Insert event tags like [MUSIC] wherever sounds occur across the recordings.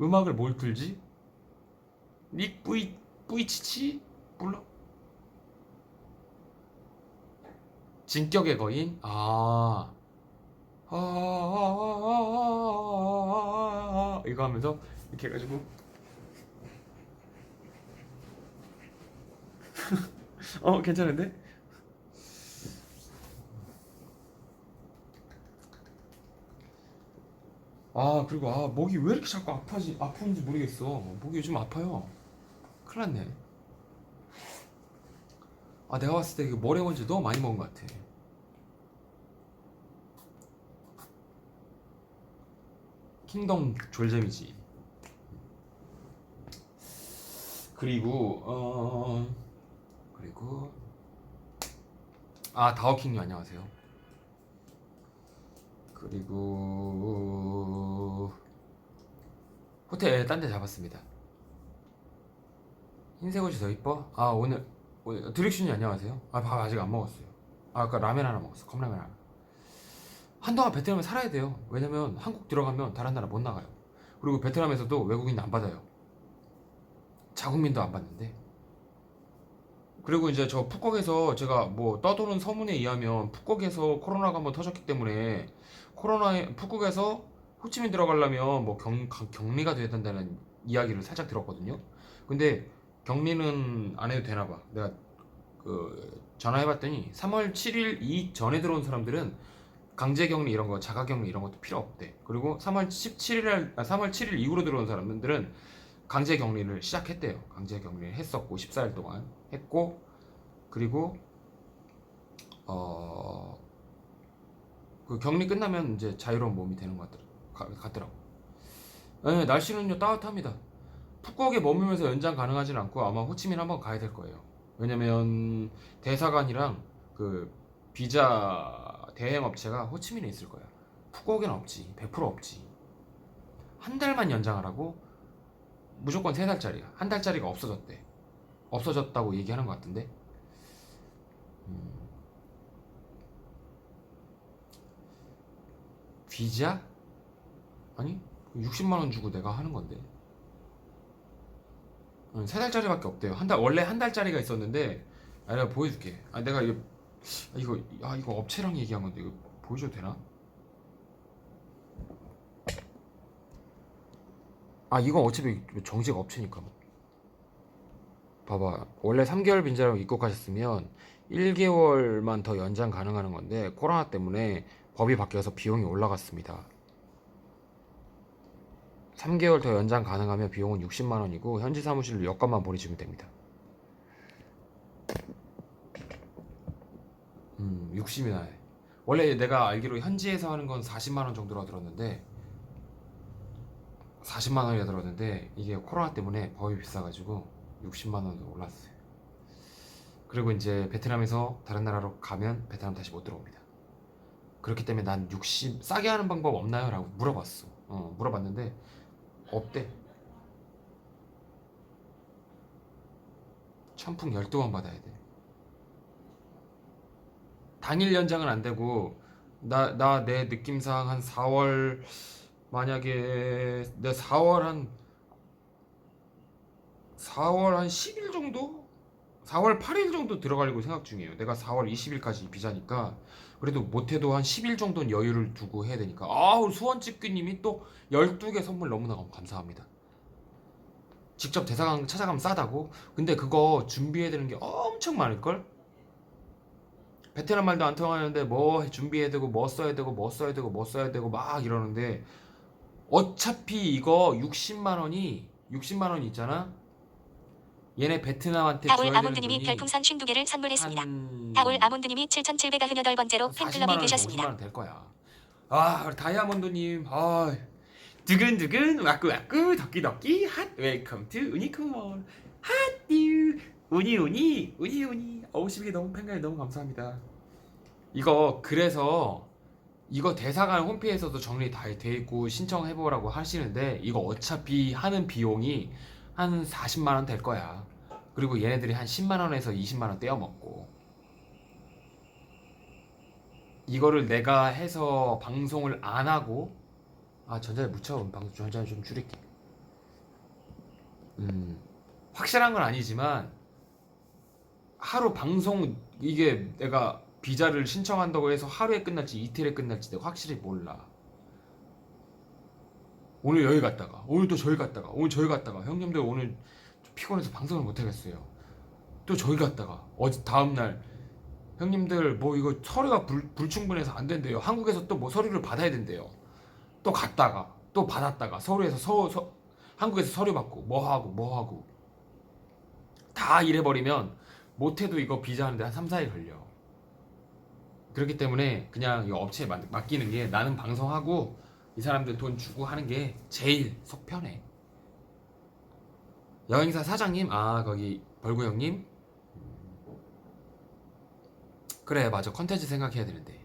음악을 뭘 틀지? 닉 뿌이 뿌이치치 몰라. 진격의 거인 아. 아, 아, 아, 아, 아, 아, 이거 하면서 이렇게 해가지고 어 괜찮은데? 아 그리고 아 목이 왜 이렇게 자꾸 아파지 아픈지 모르겠어. 목이 요즘 아파요. 큰일 났네. 아 내가 봤을 때 이거 모래원지 너무 많이 먹은 것 같아. 킹덤 졸잼이지. 그리고 어 그리고 아 다오킹님 안녕하세요. 그리고 호텔 딴 데 잡았습니다. 흰색 옷이 더 이뻐? 아 오늘 오늘 드릭슈님 안녕하세요. 아 밥 아직 안 먹었어요. 아 아까 라면 하나 먹었어. 컵라면 하나. 한동안 베트남에 살아야 돼요. 왜냐면 한국 들어가면 다른 나라 못 나가요. 그리고 베트남에서도 외국인 안 받아요. 자국민도 안 받는데. 그리고 이제 저 푸꾸옥에서 제가 뭐 떠도는 소문에 의하면 푸꾸옥에서 코로나가 한번 터졌기 때문에 코로나에 푸꾸옥에서 호치민 들어가려면 뭐 경, 강- 격리가 돼야 된다는 이야기를 살짝 들었거든요. 근데 격리는 안 해도 되나 봐. 내가 그 전화해봤더니 3월 7일 이 전에 들어온 사람들은 강제 격리 이런 거 자가 격리 이런 것도 필요 없대. 그리고 3월 17일 아, 3월 7일 이후로 들어온 사람들은 강제 격리를 시작했대요. 강제 격리를 했었고 14일 동안 했고 그리고 어. 그 격리 끝나면 이제 자유로운 몸이 되는 것 같더라, 가- 같더라고. 네, 날씨는요 따뜻합니다. 푸꾸옥에 머물면서 연장 가능하진 않고 아마 호치민 한번 가야 될 거예요. 왜냐면 대사관이랑 그 비자 대행 업체가 호치민에 있을 거야. 푸꾸옥에는 없지, 100% 없지. 한 달만 연장하라고 무조건 세 달짜리야. 한 달짜리가 없어졌대. 없어졌다고 얘기하는 것 같은데. 음. 비자? 아니 60만 원 주고 내가 하는 건데. 응, 세 달짜리밖에 없대요. 한 달 원래 한 달짜리가 있었는데 아 내가 보여줄게. 아 내가 이거 아, 이거 아 이거 업체랑 얘기한 건데 이거 보여줘도 되나? 아 이건 어차피 정식 업체니까. 봐봐. 원래 3개월 빈자라고 입국하셨으면 1개월만 더 연장 가능한 건데 코로나 때문에 법이 바뀌어서 비용이 올라갔습니다 3개월 더 연장 가능하면 비용은 60만 원이고 현지 사무실로 여권만 보내주면 됩니다 음 60이나 해 원래 내가 알기로 현지에서 하는 건 40만 원 정도라 들었는데 40만 원이라 들었는데 이게 코로나 때문에 법이 비싸가지고 60만 원으로 올랐어요. 그리고 이제 베트남에서 다른 나라로 가면 베트남 다시 못 들어옵니다. 그렇기 때문에 난 60 싸게 하는 방법 없나요? 라고 물어봤어. 어, 물어봤는데 없대. 천풍 12번 받아야 돼. 당일 연장은 안 되고 나 나 내 느낌상 한 4월 만약에 내 4월 한 4월 한 10일 정도? 4월 8일 정도 들어가려고 생각 중이에요. 내가 4월 20일까지 비자니까 그래도 못해도 한 10일 정도는 여유를 두고 해야 되니까 아우 수원집기님이 또 12개 선물 너무나 감사합니다. 직접 대사관 찾아가면 싸다고? 근데 그거 준비해야 되는 게 엄청 많을걸? 베트남 말도 안 통하는데 뭐 준비해야 되고 뭐 써야 되고 뭐 써야 되고 뭐 써야 되고 막 이러는데 어차피 이거 60만 원이 60만 원 있잖아. 얘네 베트남한테 줘야 다올 되는 아몬드님이 돈이 별풍선 52개를 선물했습니다. 한 다올 아몬드님이 7,798번째로 40만 팬클럽이 되셨습니다. 50만 원될 거야. 아, 우리 다이아몬드님, 아, 두근두근 와꾸와꾸 덕기덕기 핫 웰컴 투 우니콘 핫듀 우니우니 우니우니 어우 12개 너무 팬가이 너무 감사합니다. 이거 그래서 이거 대사관 홈페이지에서도 정리 다 돼 있고 신청해보라고 하시는데 이거 어차피 하는 비용이 한 40만 원 될 거야. 그리고 얘네들이 한 10만 원에서 20만 원 떼어 먹고 이거를 내가 해서 방송을 안 하고 아 전자에 묻혀 방송 전자에 좀 줄일게 음, 확실한 건 아니지만 하루 방송 이게 내가 비자를 신청한다고 해서 하루에 끝날지 이틀에 끝날지 내가 확실히 몰라. 오늘 여기 갔다가 오늘 또 저기 갔다가 오늘 저기 갔다가 형님들 오늘 좀 피곤해서 방송을 못 하겠어요. 또 저기 갔다가 어제 다음 날 형님들 뭐 이거 서류가 불, 불충분해서 안 된대요. 한국에서 또 뭐 서류를 받아야 된대요. 또 갔다가 또 받았다가 서울에서 서, 서 한국에서 서류 받고 뭐 하고 뭐 하고 다 이래버리면 못해도 이거 비자 하는데 한 3, 4일 걸려. 그렇기 때문에 그냥 이 업체에 맡- 맡기는 게 나는 방송하고 이 사람들 돈 주고 하는 게 제일 속 편해. 여행사 사장님, 아 거기 벌구 형님, 그래 맞아. 컨텐츠 생각해야 되는데.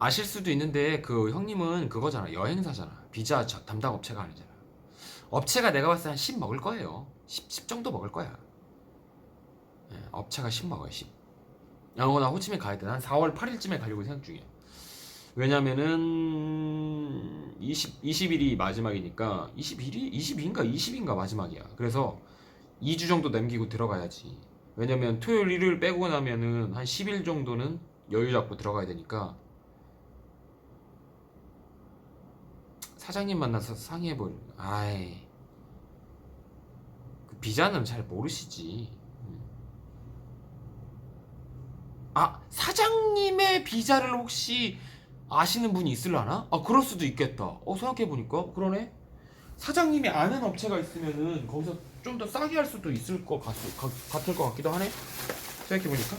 아실 수도 있는데 그 형님은 그거잖아. 여행사잖아. 비자 저- 담당 업체가 아니잖아. 업체가 내가 봤을 때 한 10 먹을 거예요. 10, 10 정도 먹을 거야. 예, 업체가 10 먹어요 10 양호나 호치민 가야 돼 난 4월 8일쯤에 가려고 생각 중이야 왜냐면은 20, 20일이 마지막이니까 21일? 22인가 20인가 마지막이야 그래서 2주 정도 남기고 들어가야지. 왜냐면 토요일 일요일 빼고 나면은 한 10일 정도는 여유 잡고 들어가야 되니까 사장님 만나서 상의해볼. 아이 그 비자는 잘 모르시지. 음. 아 사장님의 비자를 혹시 아시는 분이 있을라나? 아 그럴 수도 있겠다. 어 생각해 보니까 그러네. 사장님이 아는 업체가 있으면은 거기서 좀 더 싸게 할 수도 있을 것 같, 같, 같을 것 같기도 하네. 생각해 보니까.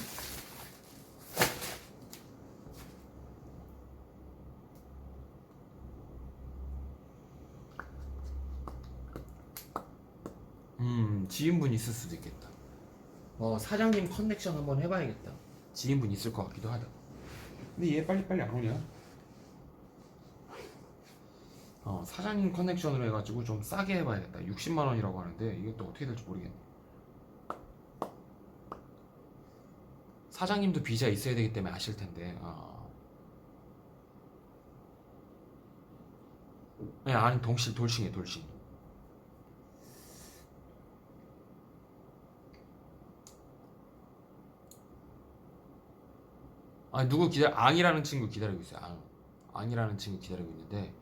음 지인분 있을 수도 있겠다. 어 사장님 커넥션 한번 해봐야겠다. 지인분 있을 것 같기도 하다. 근데 얘 빨리 빨리 안 오냐? 어, 사장님 커넥션으로 해가지고 좀 싸게 해봐야겠다. 60만 원이라고 하는데 이게 또 어떻게 될지 모르겠네. 사장님도 비자 있어야 되기 때문에 아실 텐데. 어. 네, 아니 동실 돌싱해 돌싱. 아 누구 기다 앙이라는 친구 기다리고 있어요. 앙. 앙이라는 친구 기다리고 있는데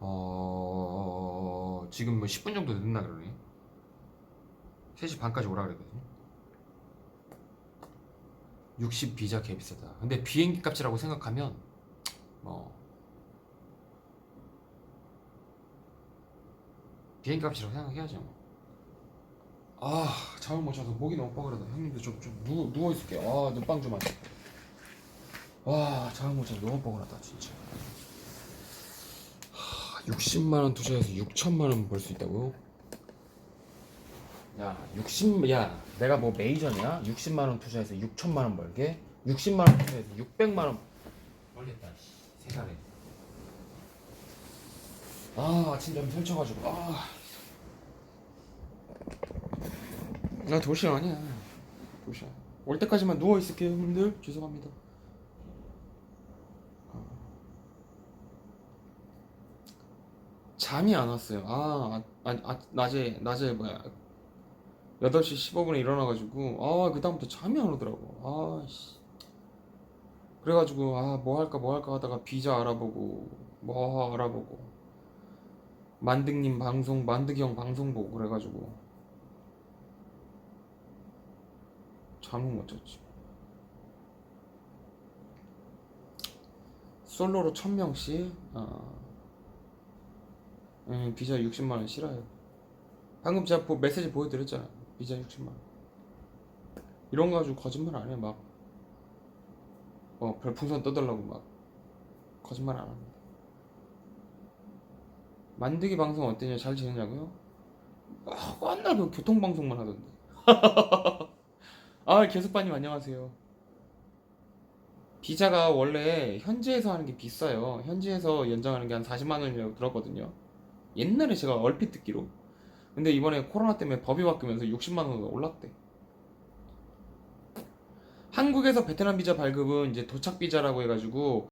어 지금 뭐 10분 정도 늦나 그러네 3시 반까지 오라 그랬거든요 60 비자 개 비싸다 근데 비행기 값이라고 생각하면 뭐 비행기 값이라고 생각해야죠 뭐. 아 잠을 못 자서 목이 너무 뻐그러다 형님들 좀, 좀 누워, 누워 있을게요 아 눈빵 좀 하자 와못 자서 너무 뻐그러다 진짜 60만 원 투자해서 6천만 원 벌 수 있다고? 야, 60, 야, 내가 뭐 메이저냐? 60만 원 투자해서 6천만 원 벌게? 60만 원 투자해서 600만 원 벌겠다. 씨, 세 달에. 아, 아침 좀 설쳐가지고 아. 나 도시 아니야. 도시. 올 때까지만 누워 있을게요, 형님들. 죄송합니다. 잠이 안 왔어요. 아, 아, 아 낮에 낮에 뭐야 8시 15분에 일어나가지고 아 그 다음부터 잠이 안 오더라고. 아씨. 그래가지고 아 뭐 할까 뭐 할까 하다가 비자 알아보고 뭐 알아보고 만득님 방송 만득이 형 방송 보고 그래가지고 잠을 못 잤지. 솔로로 1000명씩 아. 음, 비자 60만 원 싫어요. 방금 제가 보, 메시지 보여드렸잖아. 비자 60만 원. 이런 거 가지고 거짓말 안 해. 막, 어, 별풍선 떠달라고 막, 거짓말 안 합니다. 만드기 방송 어땠냐? 잘 지냈냐고요? 아, 맨날 그 교통방송만 하던데. [LAUGHS] 아, 계속빠님 안녕하세요. 비자가 원래 현지에서 하는 게 비싸요. 현지에서 연장하는 게 한 40만 원이라고 들었거든요. 옛날에 제가 얼핏 듣기로. 근데 이번에 코로나 때문에 법이 바뀌면서 60만 원으로 올랐대. 한국에서 베트남 비자 발급은 이제 도착 비자라고 해가지고